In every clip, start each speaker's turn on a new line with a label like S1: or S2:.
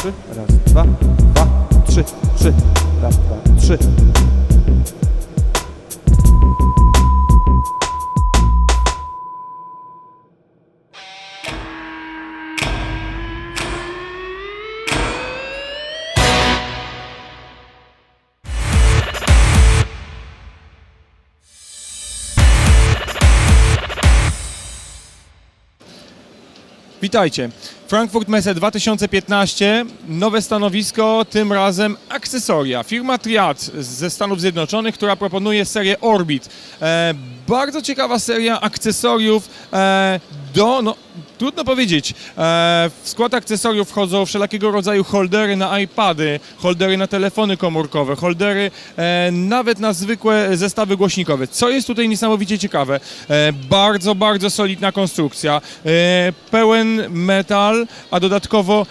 S1: trzy, raz, dwa, dwa, trzy, trzy, raz, dwa, trzy.
S2: Witajcie. Frankfurt Messe 2015, nowe stanowisko, tym razem akcesoria. Firma Triad ze Stanów Zjednoczonych, która proponuje serię Orbit. E, bardzo ciekawa seria akcesoriów e, do, no trudno powiedzieć, e, w skład akcesoriów wchodzą wszelakiego rodzaju holdery na iPady, holdery na telefony komórkowe, holdery e, nawet na zwykłe zestawy głośnikowe. Co jest tutaj niesamowicie ciekawe? E, bardzo, bardzo solidna konstrukcja, pełen metal, a dodatkowo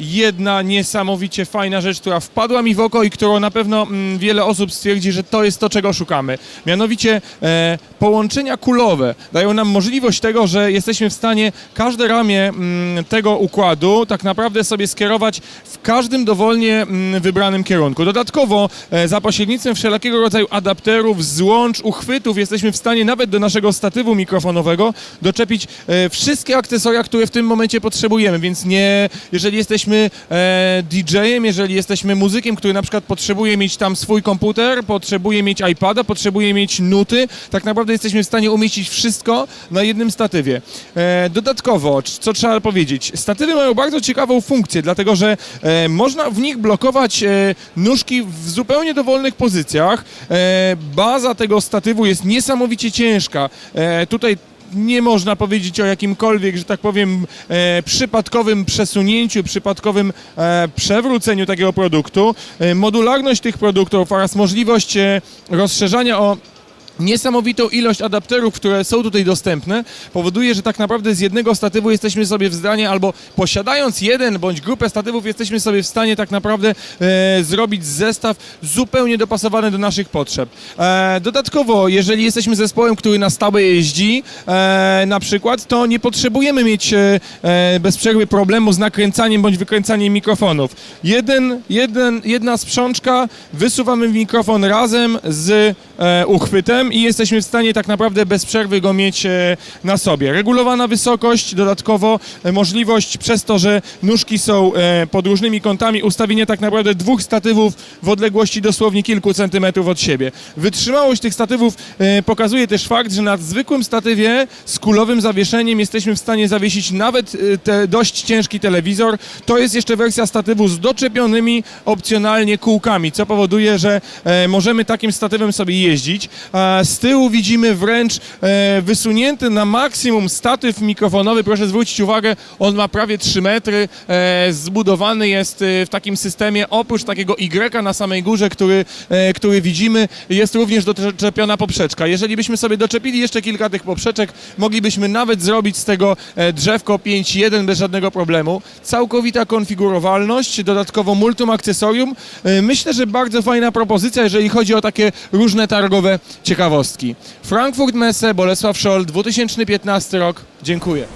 S2: jedna niesamowicie fajna rzecz, która wpadła mi w oko i którą na pewno mm, wiele osób stwierdzi, że to jest to, czego szukamy. Mianowicie połączenia kulowe dają nam możliwość tego, że jesteśmy w stanie każde ramię mm, tego układu tak naprawdę sobie skierować w każdym dowolnie mm, wybranym kierunku. Dodatkowo e, za pośrednictwem wszelakiego rodzaju adapterów, złącz, uchwytów jesteśmy w stanie nawet do naszego statywu mikrofonowego doczepić e, wszystkie akcesoria, które w tym momencie potrzebujemy, więc nie, jeżeli jesteśmy e, DJ-em, jeżeli jesteśmy muzykiem, który na przykład potrzebuje mieć tam swój komputer, potrzebuje mieć iPada, potrzebuje mieć nuty, tak naprawdę jesteśmy w stanie umieścić wszystko na jednym statywie. E, dodatkowo, co trzeba powiedzieć, statywy mają bardzo ciekawą funkcję, dlatego że e, można w nich blokować e, nóżki w zupełnie dowolnych pozycjach. E, baza tego statywu jest niesamowicie ciężka. E, tutaj nie można powiedzieć o jakimkolwiek, że tak powiem, e, przypadkowym przesunięciu, przypadkowym e, przewróceniu takiego produktu. E, modularność tych produktów oraz możliwość e, rozszerzania o niesamowitą ilość adapterów, które są tutaj dostępne, powoduje, że tak naprawdę z jednego statywu jesteśmy sobie w stanie, albo posiadając jeden bądź grupę statywów, jesteśmy sobie w stanie tak naprawdę e, zrobić zestaw zupełnie dopasowany do naszych potrzeb. E, dodatkowo, jeżeli jesteśmy zespołem, który na stałe jeździ, e, na przykład, to nie potrzebujemy mieć e, e, bez przerwy problemu z nakręcaniem bądź wykręcaniem mikrofonów. Jeden, jeden, jedna sprzączka, wysuwamy mikrofon razem z e, uchwytem i jesteśmy w stanie tak naprawdę bez przerwy go mieć e, na sobie. Regulowana wysokość, dodatkowo e, możliwość przez to, że nóżki są e, pod różnymi kątami, ustawienie tak naprawdę dwóch statywów w odległości dosłownie kilku centymetrów od siebie. Wytrzymałość tych statywów pokazuje też fakt, że na zwykłym statywie z kulowym zawieszeniem jesteśmy w stanie zawiesić nawet dość ciężki telewizor. To jest jeszcze wersja statywu z doczepionymi opcjonalnie kółkami, co powoduje, że możemy takim statywem sobie jeździć. Z tyłu widzimy wręcz e, wysunięty na maksimum statyw mikrofonowy. Proszę zwrócić uwagę, on ma prawie 3 metry. E, zbudowany jest e, w takim systemie, oprócz takiego Y na samej górze, który, e, który widzimy, jest również doczepiona poprzeczka. Jeżeli byśmy sobie doczepili jeszcze kilka tych poprzeczek, moglibyśmy nawet zrobić z tego e, drzewko 5.1 bez żadnego problemu. Całkowita konfigurowalność, dodatkowo multum akcesorium. E, Myślę, że bardzo fajna propozycja, jeżeli chodzi o takie różne targowe ciekawostki. Frankfurt Messe, Bolesław Scholl, 2015 rok. Dziękuję.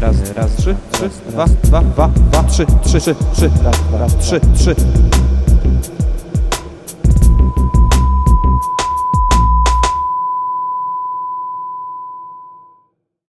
S1: Raz, raz, trzy, trzy, dwa, dwa, dwa, dwa, trzy, trzy, trzy, trzy, raz, raz, trzy, trzy.